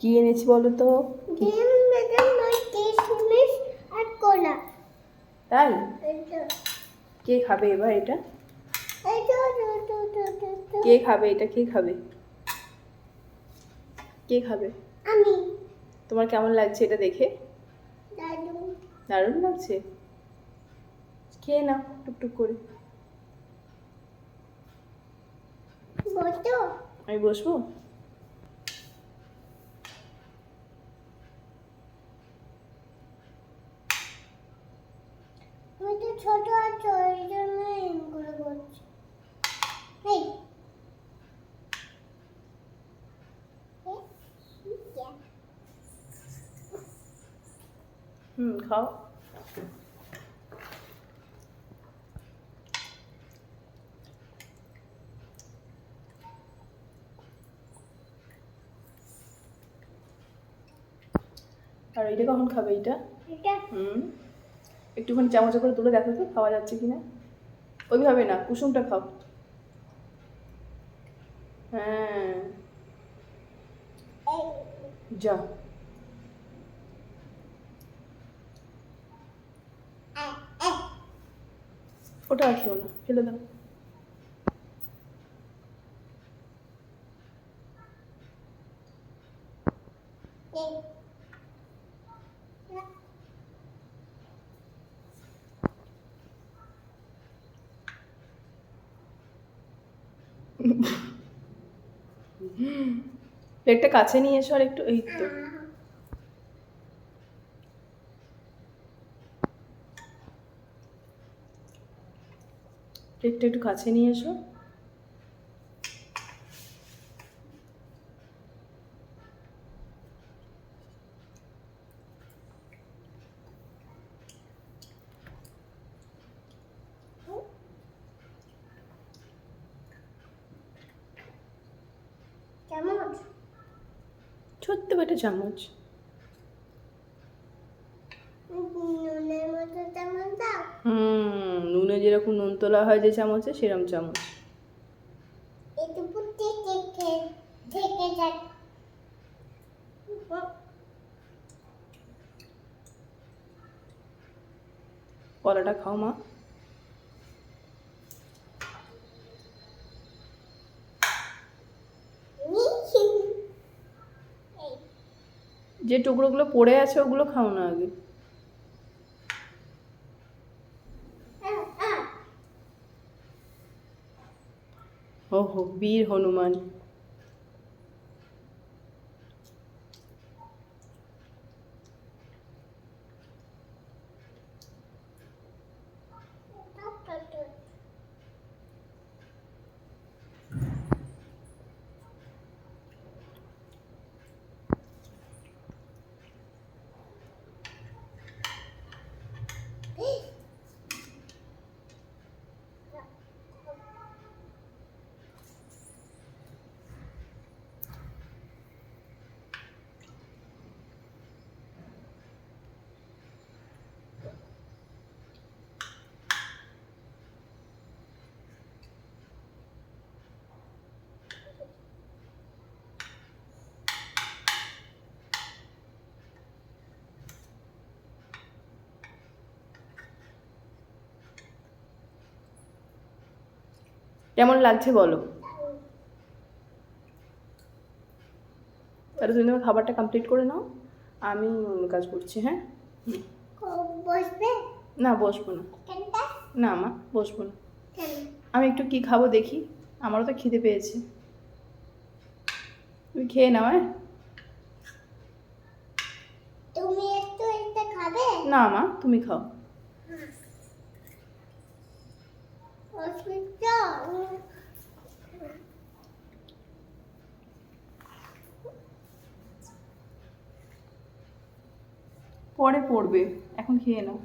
কি এনেছি বলো তো? আর কলা। তাই? কে খাবে এবার এটা? কে খাবে এটা? কে খাবে? কে খাবে? আমি। তোমার কেমন লাগছে এটা দেখে? দারুণ। লাগছে? খেয়ে নাও টুকটুক করে। আমি বসবো? ছোট আছো এই জন্য এগুলো করছি। এই। হুম খাও। আর এটা কখন খাবে এটা। হুম। একটুখানি চামচে করে তুলে দেখো তো, খাওয়া যাচ্ছে কিনা। ওইভাবে না, কুসুমটা খাও। হ্যাঁ। যা। ওটা আর খেও না ফেলে দাও। এই প্লেটটা কাছে নিয়ে এসো আর একটু এই তো। প্লেটটা একটু কাছে নিয়ে এসো চামচ ছোট্ট একটা চামচ। নুনে যেরকম নুন তোলা হয় যে চামচে, সেরম চামচ। কলাটা খাও মা এই যে টুকরোগুলো পড়ে আছে ওগুলো খাও না আগে। আ আ ও হো বীর হনুমান। কেমন লাগছে বলো? তাহলে তুমি তোমার খাবারটা কমপ্লিট করে নাও। আমি অন্য কাজ করছি হ্যাঁ? না বসবো না। না মা বসবো না। আমি একটু কি খাব দেখি আমারও তো খিদে পেয়েছে। তুমি খেয়ে নাও হ্যাঁ? তুমি একটু এটা খাবে? না মা তুমি খাও। পরে পড়বে এখন খেয়ে নাও।